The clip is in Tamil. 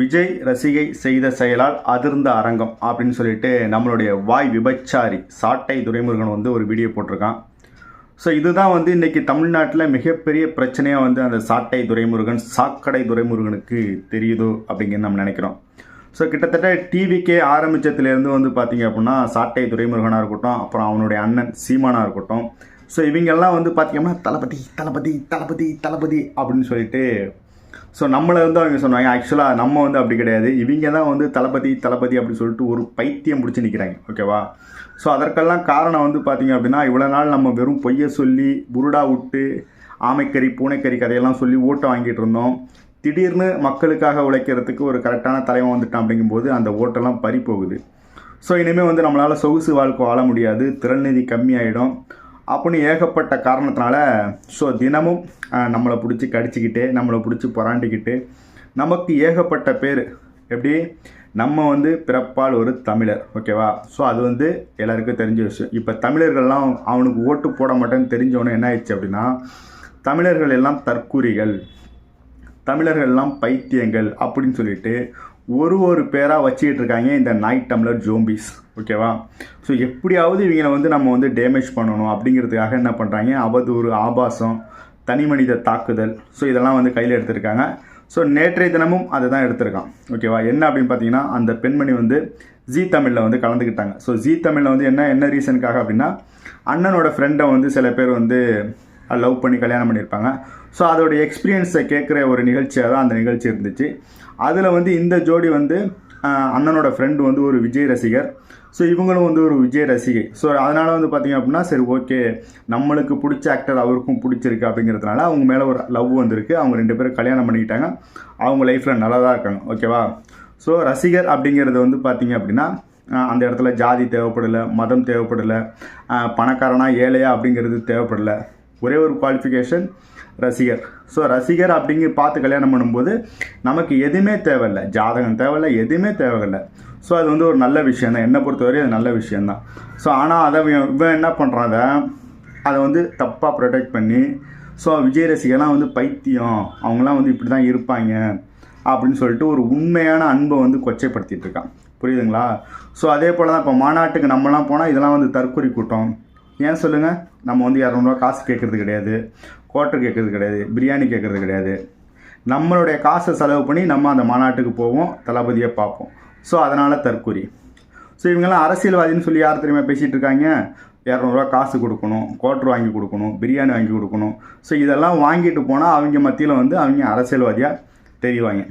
விஜய் ரசிகை செய்த செயலால் அதிர்ந்த அரங்கம் அப்படின்னு சொல்லிட்டு நம்மளுடைய வாய் விபச்சாரி சாட்டை துரைமுருகன் வந்து ஒரு வீடியோ போட்டிருக்கான். ஸோ இதுதான் வந்து இன்றைக்கி தமிழ்நாட்டில் மிகப்பெரிய பிரச்சனையாக வந்து அந்த சாட்டை துரைமுருகன் சாக்கடை துரைமுருகனுக்கு தெரியுதோ அப்படிங்கிறது நம்ம நினைக்கிறோம். ஸோ கிட்டத்தட்ட டிவிக்கே ஆரம்பித்ததுலேருந்து வந்து பார்த்திங்க அப்படின்னா சாட்டை துரைமுருகனாக இருக்கட்டும் அப்புறம் அவனுடைய அண்ணன் சீமானாக இருக்கட்டும். ஸோ இவங்கெல்லாம் வந்து பார்த்திங்கன்னா தளபதி தளபதி தளபதி தளபதி அப்படின்னு சொல்லிட்டு ஸோ நம்மளை வந்து அவங்க சொன்னாங்க ஆக்சுவலாக நம்ம வந்து அப்படி கிடையாது. இவங்க தான் வந்து தளபதி தளபதி அப்படின்னு சொல்லிட்டு ஒரு பைத்தியம் பிடிச்சி நிற்கிறாங்க ஓகேவா ஸோ அதற்கெல்லாம் காரணம் வந்து பார்த்தீங்க அப்படின்னா இவ்வளோ நாள் நம்ம வெறும் பொய்யை சொல்லி புருடா விட்டு ஆமைக்கறி பூனைக்கறி கதையெல்லாம் சொல்லி ஓட்டை வாங்கிட்டு இருந்தோம். திடீர்னு மக்களுக்காக உழைக்கிறதுக்கு ஒரு கரெக்டான தலைவன் வந்துட்டான் அப்படிங்கும்போது அந்த ஓட்டெல்லாம் பறி போகுது ஸோ இனிமேல் வந்து நம்மளால் சொகுசு வாழ்க்கை வாழ முடியாது. திறநிதி கம்மியாயிடும். அப்படின்னு ஏகப்பட்ட காரணத்தினால ஸோ தினமும் நம்மளை பிடிச்சி கடிச்சிக்கிட்டு நம்மளை பிடிச்சி புறாண்டிக்கிட்டு நமக்கு ஏகப்பட்ட பேர். எப்படி? நம்ம வந்து பிறப்பால் ஒரு தமிழர் ஓகேவா? ஸோ அது வந்து எல்லாருக்கும் தெரிஞ்ச விஷயம். இப்போ தமிழர்கள்லாம் அவனுக்கு ஓட்டு போட மாட்டேன்னு தெரிஞ்சவொன்னே என்ன ஆயிடுச்சு அப்படின்னா தமிழர்கள் எல்லாம் தற்கூரிகள் தமிழர்கள் எல்லாம் பைத்தியங்கள் அப்படின்னு சொல்லிட்டு ஒரு ஒரு பேராக வச்சுக்கிட்டு இருக்காங்க இந்த நைட் டம்ளர் ஜோம்பிஸ் ஓகேவா ஸோ எப்படியாவது இவங்களை வந்து நம்ம வந்து டேமேஜ் பண்ணணும் அப்படிங்கிறதுக்காக என்ன பண்ணுறாங்க அவதூறு ஆபாசம் தனி மனித தாக்குதல். ஸோ இதெல்லாம் வந்து கையில் எடுத்திருக்காங்க. ஸோ நேற்றைய தினமும் அதை தான் எடுத்திருக்கான் ஓகேவா என்ன அப்படின்னு பார்த்தீங்கன்னா அந்த பெண்மணி வந்து ஜீ தமிழில் வந்து கலந்துக்கிட்டாங்க. ஸோ ஜீ தமிழில் வந்து என்ன என்ன ரீசனுக்காக அப்படின்னா அண்ணனோட ஃப்ரெண்டை வந்து சில பேர் வந்து லவ் பண்ணி கல்யாணம் பண்ணியிருப்பாங்க. ஸோ அதோட எக்ஸ்பீரியன்ஸை கேட்குற ஒரு நிகழ்ச்சியாக தான் அந்த நிகழ்ச்சி இருந்துச்சு. அதில் வந்து இந்த ஜோடி வந்து அண்ணனோட ஃப்ரெண்டு வந்து ஒரு விஜய் ரசிகர். ஸோ இவங்களும் வந்து ஒரு விஜய் ரசிகை. ஸோ அதனால் வந்து பார்த்திங்க அப்படின்னா சரி ஓகே நம்மளுக்கு பிடிச்ச ஆக்டர் அவருக்கும் பிடிச்சிருக்கு அப்படிங்கிறதுனால அவங்க மேலே ஒரு லவ் வந்திருக்கு. அவங்க ரெண்டு பேரும் கல்யாணம் பண்ணிக்கிட்டாங்க. அவங்க லைஃப்பில் நல்லா தான் இருக்காங்க. ஓகேவா ஸோ ரசிகர் அப்படிங்கிறது வந்து பார்த்திங்க அப்படின்னா அந்த இடத்துல ஜாதி தேவைப்படலை மதம் தேவைப்படலை பணக்காரனா ஏழையா அப்படிங்கிறது தேவைப்படலை. ஒரே ஒரு குவாலிஃபிகேஷன் ரசிகர். ஸோ ரசிகர் அப்படிங்கி பார்த்து கல்யாணம் பண்ணும்போது நமக்கு எதுவுமே தேவையில்லை. ஜாதகம் தேவையில்லை எதுவுமே தேவையில்லை. ஸோ அது வந்து ஒரு நல்ல விஷயம் தான் என்னை பொறுத்தவரை அது நல்ல விஷயந்தான் ஸோ ஆனால் அதை இவன் இவன் என்ன பண்ணுறான் அதை அதை வந்து தப்பாக ப்ரொடெக்ட் பண்ணி ஸோ விஜய் ரசிகர்லாம் வந்து பைத்தியம். அவங்களாம் வந்து இப்படி தான் இருப்பாங்க அப்படின்னு சொல்லிட்டு ஒரு உண்மையான அன்பை வந்து கொச்சைப்படுத்திட்டு இருக்கான். புரியுதுங்களா? ஸோ அதே போல் தான் இப்போ மாநாட்டுக்கு நம்மலாம் போனால் இதெல்லாம் வந்து தற்கொலை கூட்டம். ஏன் சொல்லுங்கள் நம்ம வந்து இரநூறுவா காசு கேட்குறது கிடையாது. குவார்ட்டர் கேட்குறது கிடையாது. பிரியாணி கேட்குறது கிடையாது. நம்மளுடைய காசை செலவு பண்ணி நம்ம அந்த மாநாட்டுக்கு போவோம் தளபதியை பார்ப்போம். ஸோ அதனால் தற்கொலை ஸோ இவங்கெல்லாம் அரசியல்வாதின்னு சொல்லி யார் தெரியுமா பேசிகிட்டு இருக்காங்க? இரநூறுவா காசு கொடுக்கணும் குவார்ட்டர் வாங்கி கொடுக்கணும் பிரியாணி வாங்கி கொடுக்கணும். ஸோ இதெல்லாம் வாங்கிட்டு போனால் அவங்க மத்தியில் வந்து அவங்க அரசியல்வாதியாக தெரிவாங்க.